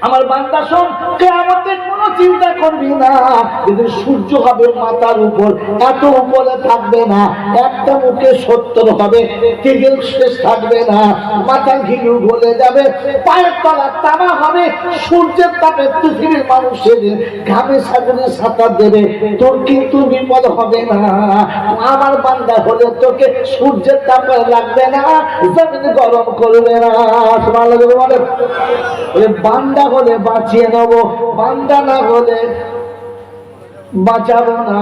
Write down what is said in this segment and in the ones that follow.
আমার বান্দা শোন কেয়ামতে কোনো চিন্তা করবি না। যদি সূর্য হবে মাথার উপর, এত উপরে থাকবে না। একটা মুখে সত্তর হবে তেজের শেষ থাকবে না। মাথার ঘিলু গলে যাবে, পায়ের তলা তামা হবে, সূর্যের তাপে পৃথিবীর মানুষের ঘামে সাগরে সাঁতার দেবে। তোর কিন্তু বিপদ হবে না। আমার বান্দা হলে তোকে সূর্যের তাপে লাগবে না, জমিন গরম করবে না। তোমার বলে হলে বাঁচিয়ে নেব। বান্দা না হলে বাঁচাবো না।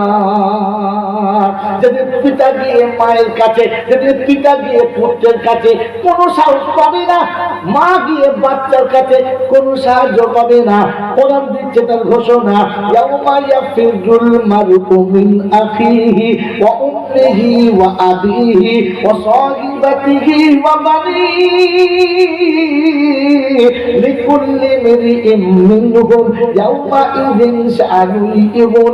যদি পিতা গিয়ে মায়ের কাছে, যদি পিতা গিয়ে পুত্রের কাছে কোনো সাহস পাবে না, মা গিয়ে বাচ্চার কাছে কোনো সাহায্য পাবে না কোরআন দিচ্ছে তার ঘোষণা, ইয়াউমা ইয়াফিরুল মারউ মিন আখিহি ওয়া উম্মিহি ওয়া আবিহি ওয়া সাহিবাতিহি ওয়া বানিহি লিকুল্লি মিনহুম ইয়াউমাইযিন শানুন ইগুনি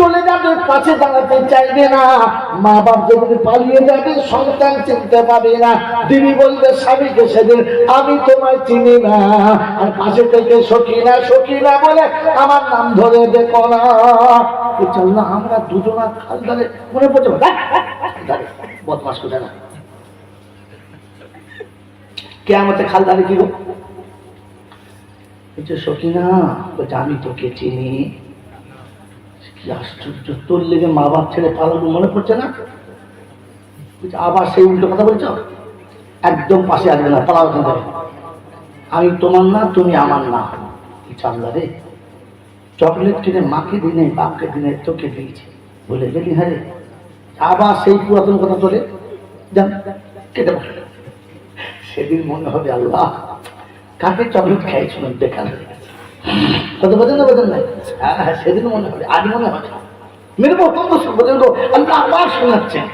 চলে যাবে, পাশে দাঁড়াতে চাইবে না। মা বাপ যেদিন পালিয়ে যাবে, সন্তান চিনতে পাবে না। দিদি বলবে, স্বামীকে সেদিন আমি তোমায় চিনি না। আর পাশে থেকে সখী না সখী না বলে, আমার নাম ধরে দেখো না। চল না, আমরা দুজনা খাল ধরে মনে পড়ছে? বদমাস কোথায় না কে আমাকে খাল দাঁড়ে কি সখিনা বলছে, আমি তোকে চিনি। কি আশ্চর্য, তোর লেগে মা বাপ ছেড়ে পালাবো মনে পড়ছে না? আবার সেই উল্টো কথা বলছো? একদম পাশে আসবে না, পালাও থেকে। আমি তোমার না, তুমি আমার না। চাল্লা রে? চকলেট কিনে মাকে দিনে, বাপকে দিনে, তোকে দিয়েছি। বলে গেলি হ্যাঁ রে। আবার সেই পুরাতন কথা তোলে? যান, কেটে সেদিন মনে হবে, আল্লাহ, কাকে চকলেট খাইছিলাম বেকার হয়ে গেছে। কত বোঝেন না বোঝেন না সেদিন মনে হবে আজ মনে হবে। মেরে অত্যন্ত বোঝেন তো আবার শোনাচ্ছেন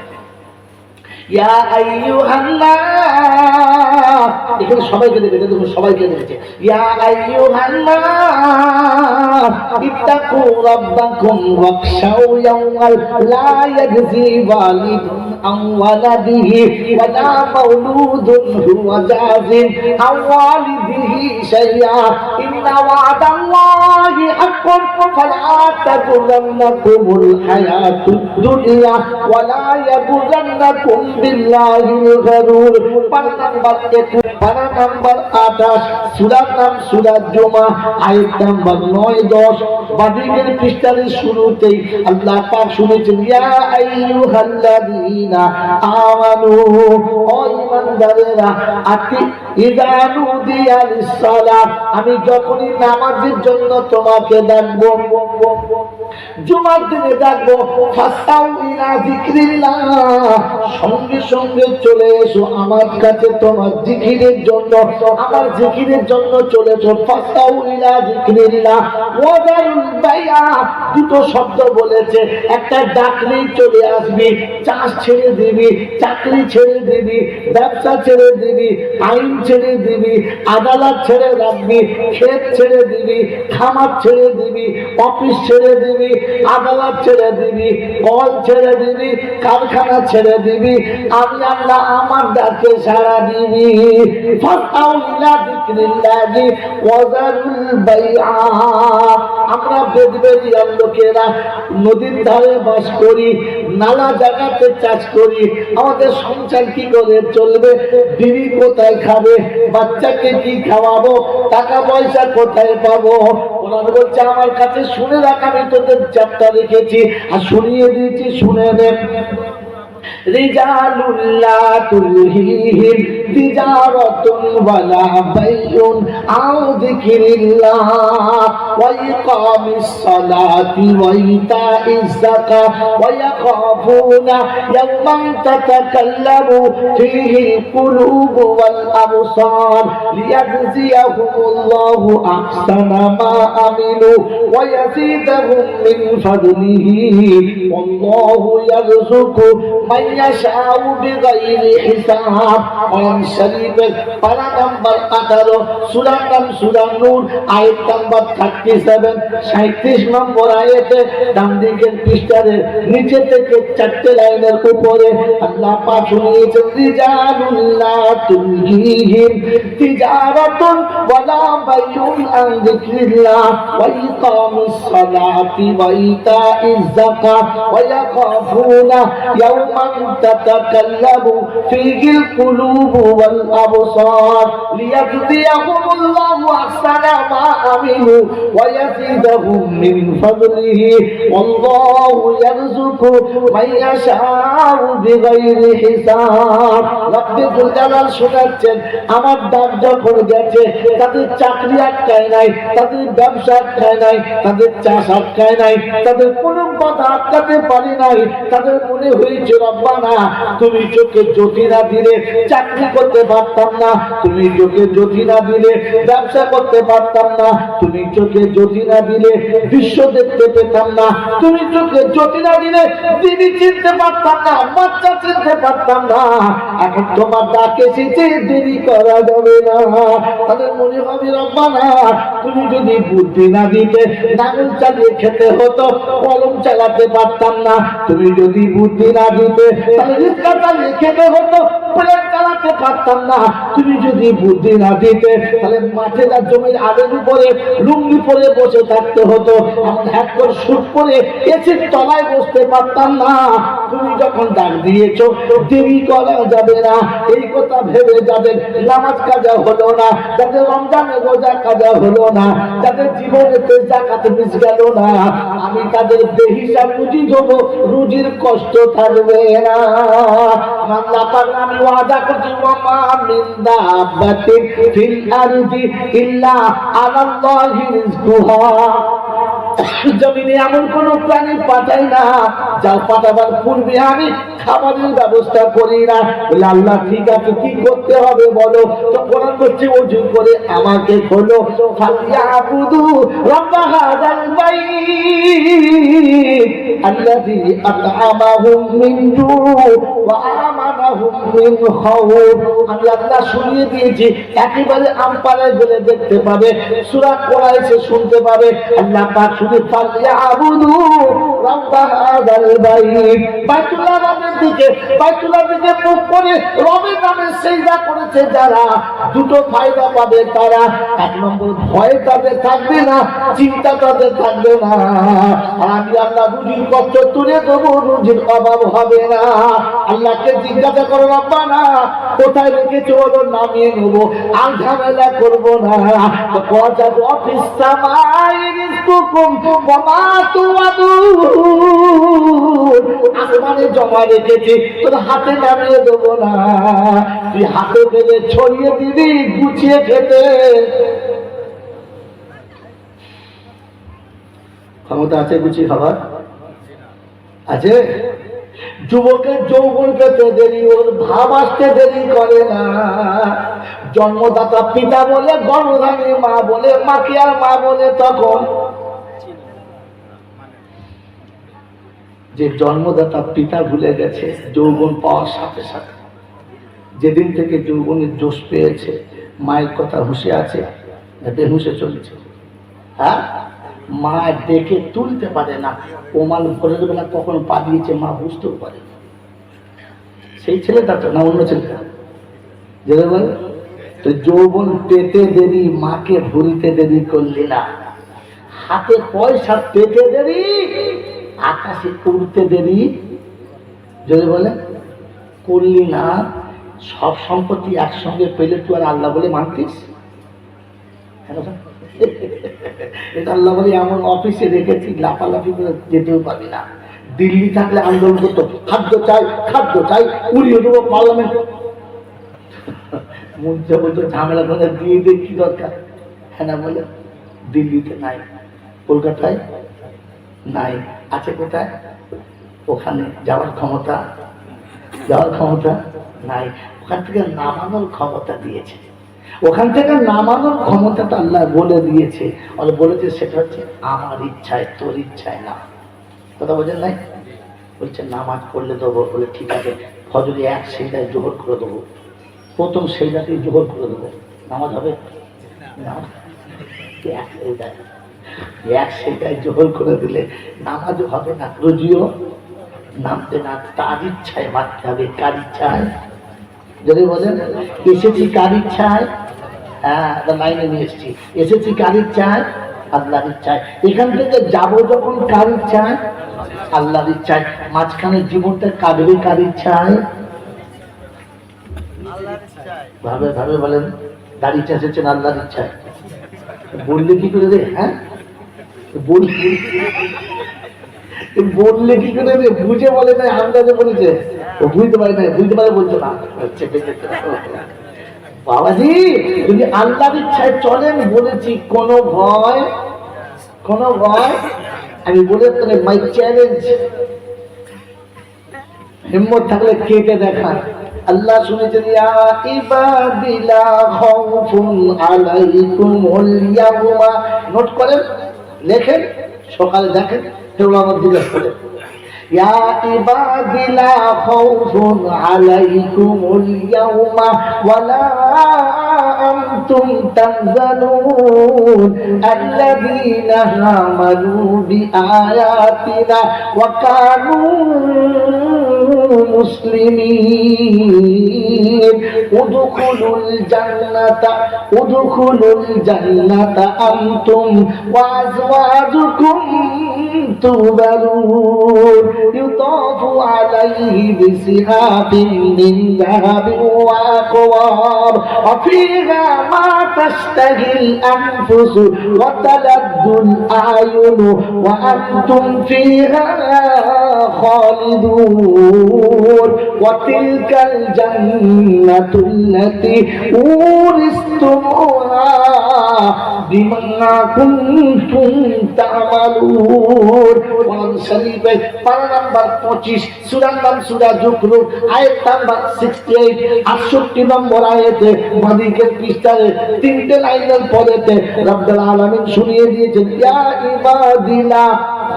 এখানে সবাইকে দেখেছে তুমি সবাইকে দেখেছে। ইয়া আইয়ুহান রাব্বাকুম ওয়াখশাউ ইয়াওমাল লা ইয়াজজি ওয়ালিদুন আন ওয়ালাদিহি ওয়া লা মাউলুদুন হুয়া জাযিন আন ওয়ালিদিহি শাইআ ইন্না ওয়াদাল্লাহি হাক্কুন ফালা তাগুরন্নাকুমুল হায়াতুদ দুনিয়া ওয়া লা ইয়াগুরন্নাকুম বিল্লাহিল গরুর পারা নাম্বার 21 পারা নাম্বার 28 সূরার নাম সূরা জুমা আয়াত নাম্বার 9 10 শুরুতেই আল্লাহ পাক শুনেছেন, ইয়া আইয়ুহাল্লাযীনা আমানু, ও ঈমানদারেরা, আতি নুদিয়া লিস-সালাত আমি যখনই নামাজের জন্য তোমাকে ডাকবো, জুমার দিনে ডাকবো ফাস্তাউ ইলা যিকরিল্লাহ, সঙ্গে সঙ্গে চলে এসো আমার কাছে তোমার জিকিরের জন্য, আমার জিকিরের জন্য চলে এসো ফাস্তাউ ইলা যিকরিল্লাহ বাইয়া দুটো শব্দ বলেছে একটা ডাকলেই চলে আসবি চাষ ছেড়ে দিবি চাকরি ছেড়ে দিবি ব্যবসা ছেড়ে দিবি আইন ছেড়ে দিবি আদালত ছেড়ে রাখবি ক্ষেত ছেড়ে দিবি খামার ছেড়ে দিবি অফিস ছেড়ে দিবি আদালত ছেড়ে দিবি কল ছেড়ে দিবি কারখানা ছেড়ে দিবি আমি আল্লাহ আমার ডাকে সারা দিবি ফাস্তাউ ইলা যিকরিল্লাহি লোকেরা নদীর ধারে বাস করি নানা জায়গাতে চাষ করি। আমাদের সংসার কি করে চলবে? বিবি কোথায় খাবে? বাচ্চাকে কি খাওয়াবো? টাকা পয়সা কোথায় পাবো? কোরআন বলছে, আমার কাছে শুনে রাখা, আমি তোদের চাপটা রেখেছি। আর শুনিয়ে দিয়েছি, শুনে দেখ রিজালুল্লাহ تجارة ولا بيع عن ذكر الله وإقام الصلاة وإيتاء الزكاة ويخافون يوما تتكلم فيه القلوب والأبصار ليجزيهم الله أحسن ما عملوا ويزيدهم من فضله. والله يرزق من يشاء بغير حساب. কোরআন শরীফের পারা নাম্বার আঠারো সুরা নাম সুরা নূর আয়াত নাম্বার থার্টি সেভেন সাঁত্রিশ নম্বর আয়াতে ডান দিকের পৃষ্ঠারে নিচে থেকে চারটে লাইনের উপরে আল্লাহ পাক শুনিয়েছেন রিজালুল্লাহ তুলহিহিম তিজারাতুন ওয়ালা বাইউন আন যিকরিল্লাহ ওয়া ইকামিস সালাতি ওয়া ইতাইজ যাকাত ওয়া ইয়াখাফুনা ইয়াওমান তাতাকাল্লামু ফীহিল القلوب والأبصار ليجزيهم الله أحسن ما عملوا ويزيدهم من فضله والله يرزق من يشاء بغير حساب رب الجلال শোনাচ্ছেন আমার দাম যখন গেছে তাদের চাকরি আটকায় নাই তাদের ব্যবসা আটকায় নাই তাদের চাষ আটকায় নাই তাদের কোনো কথা আটকাতে পারি নাই তাদের মনে হয়েছে রব্বানা তুমি চোখে জ্যোতি না দিলে চাকরি করতে পারতাম না। তুমি চোখে জ্যোতি না দিলে ব্যবসা করতে পারতাম না। তুমি চোখে জ্যোতি না দিলে বিশ্ব দেখতে পেতাম না। তুমি চোখে জ্যোতি না দিলে দিদি চিনতে পারতাম না, বাচ্চা চিনতে পারতাম না। এখন তোমার ডাক এসেছে দেরি করা যাবে না। তাদের মনে হবে রব্বা না তুমি যদি বুদ্ধি না দিতে, নাঙল চালিয়ে খেতে হতো, কলম চালাতে পারতাম না। তুমি যদি বুদ্ধি না দিতে, তাহলে রিক্সা চালিয়ে খেতে হতো, প্লেন চালাতে পারতাম না তুমি যদি বুদ্ধি না দিতে, তাহলে মাঠে তার জমির আগের উপরে লুঙ্গি পরে বসে থাকতে হতো। এমন এক করে শুট করে এসির তলায় বসতে পারতাম না। তুমি যখন ডাক দিয়েছ, দেরি করা যাবে না। এই কথা ভেবে যাদের নামাজ কাজা হলো না, যাদের রমজানের রোজা কাজা হলো না, যাদের জীবনেতে জাকাত মিস গেল না, আমি তাদের বেহিসাব রুজি দেবো, রুজির কষ্ট থাকবে না। আল্লাহ পাক আমি ওয়াদা করছি ওয়ামা মিন ফিল ইল্লা রিজকুহা। জমিনে এমন কোন প্রাণী পাঠাই না যা পাঠাবার পূর্বে আমি খাবারের ব্যবস্থা করি না। আল্লাহ, ঠিক আছে, কি করতে হবে বলো? তো কোরআন করছে অজু করে আমাকে খোলো। ফালিয়াবুদু রাব্বা আত'আমাহুম মিন আমি আল্লাহ শুনিয়ে দিয়েছি, একেবারে আমপাড়ায় বলে দেখতে পাবে, সূরা কোরআনে শুনতে পাবে, আল্লাহ শুধু ফালিয়াবুদু রাব্বা হাযাল বাইত। বাইতুল্লাহ রবের দিকে, বাইতুল্লাহ দিকে মুখ করে রবের নামে করেছে যারা। দুটো ফায়দা পাবে তারা। এক নম্বর, ভয় তাদের থাকবে না, চিন্তা তাদের থাকবে না। আর আমি আল্লাহ রুজির কষ্ট তুলে দেবো, রুজির অভাব হবে না। আল্লাহকে জিজ্ঞাসা করো রব্বা না কোথায় রেখেছো? ওগুলো নামিয়ে নেব। আর ঝামেলা করব না। অফিস সামাই রিজকুকুম ওয়া মা তুআদুন আসমানে জমা রেখেছি, তোর হাতে নামিয়ে দেবো না। তুই হাতে পেলে ছড়িয়ে দিবি, গুছিয়ে খেতে। ক্ষমতা আছে গুছিয়ে খাবার? আছে? যুবকের যৌবন পেতে দেরি, ওর ভাব আসতে দেরি করে না। জন্মদাতা পিতা বলে গর্ভধারী মা বলে, মাকে আর মা বলে তখন যে জন্মদাতা পিতা ভুলে গেছে, যৌবন পাওয়ার সাথে সাথে। যেদিন থেকে যৌবনের জোশ পেয়েছে, মায়ের কথা হুঁশে আছে বেহুশে চলেছে। হ্যাঁ? মা ডেকে তুলতে পারে না। ওমান ভরে দেবে না কখন পা দিয়েছে, মা বুঝতেও পারে সেই ছেলেটা তো না, অন্য ছেলেটা যেটা বলে, তো যৌবন পেতে দেরি, মাকে ভুলতে দেরি করলি না। হাতে পয়সা পেতে দেরি আকাশে উড়তে দেরি? যদি বলে, করলি না, সব সম্পত্তি একসঙ্গে পেলে তুই আর আল্লাহ বলে মানতিস? এটা আল্লাহ বলে এমন অফিসে রেখেছি, লাফালাফি করে যেতেও পারবি না। দিল্লি থাকলে আন্দোলন করতো। খাদ্য চাই খাদ্য চাই, উড়িয়ে দেবো পার্লামেন্ট। মঞ্চে বলতো, ঝামেলা করে দিয়ে দিয়ে কি দরকার? হ্যাঁ না বলে, দিল্লিতে নাই, কলকাতায় নাই। আছে কোথায়? ওখানে যাওয়ার ক্ষমতা যাওয়ার ক্ষমতা নাই। ওখান থেকে নামানোর ক্ষমতা দিয়েছে। ওখান থেকে নামানোর ক্ষমতাটা আল্লাহ বলে দিয়েছে। আর বলেছে সেটা হচ্ছে, আমার ইচ্ছায়, তোর ইচ্ছায় না কথা বোঝেন নাই? বলছে, নামাজ পড়লে দেবো। বলে, ঠিক আছে, ফজরে এক সেইটায় জোহর করে দেবো। প্রথম সেইটাতেই জোহর করে দেবো। নামাজ হবে? না এক সেইটায় এক সেইটায় জোহর করে দিলে নামাজ হবে না। রোজিও নামতে না, তার ইচ্ছায় মারতে হবে। কার ইচ্ছায়? যদি বলেন, এসেছি কার ইচ্ছায়? হ্যাঁ লাইনে নিয়ে এসেছি। এসেছি কার ইচ্ছায়? আল্লাহর ইচ্ছায়। এখান থেকে যাব যখন কার ইচ্ছায়? আল্লাহর ইচ্ছায়। মাঝখানে জীবনটা কাটবে কার ইচ্ছায়? ভাবে ভাবে বলেন দাঁড়িয়ে এসেছেন আল্লাহর ইচ্ছায়। বললে কি করে রে হ্যাঁ? বললে কি করে বুঝে বলে না আন্দাজে বলেছে। ও বুঝতে পারে না বুঝতে পারে বলছো না। বাবাজি, যদি আল্লাহর ইচ্ছায় চলেন, বলেছি, কোনো ভয় কোনো ভয়, আমি বলে তোকে মাই চ্যালেঞ্জ হিম্মত থাকলে কেটে দেখান আল্লাহ শুনেছেন ইবাদিলা খাউফুন আলাইকুমুল ইয়াউমা। নোট করেন। লেখেন সকালে দেখেন সেগুলো আমার জিজ্ঞেস করেন يا عباد لا خوف عليكم اليوم ولا أنتم تحزنون الذين آمنوا بآياتنا وكانوا مسلمين ادخلوا الجنة ادخلوا الجنة أنتم وأزواجكم تبرون يطاف عليه بسحاب من ذهب وأكواب وفيها ما تشتهي الأنفس وتلذ الأعين وأنتم فيها خالدون وتلك الجنة التي أورثتموها বিমন্না কুনতুম তা'মালুন। কোরআন শরীফে পারা নাম্বার 25 সূরার নাম সূরা যুকরুফ আয়াত নাম্বার 68 68 নম্বর আয়াতে মাদিকের পৃষ্ঠায় তিনটে লাইনের পরেতে রব্বুল আলামিন শুনিয়ে দিয়েছেন, ইয়া ইবাদিনা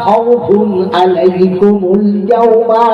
খাউফুন আলাইকুমুল ইয়াওমা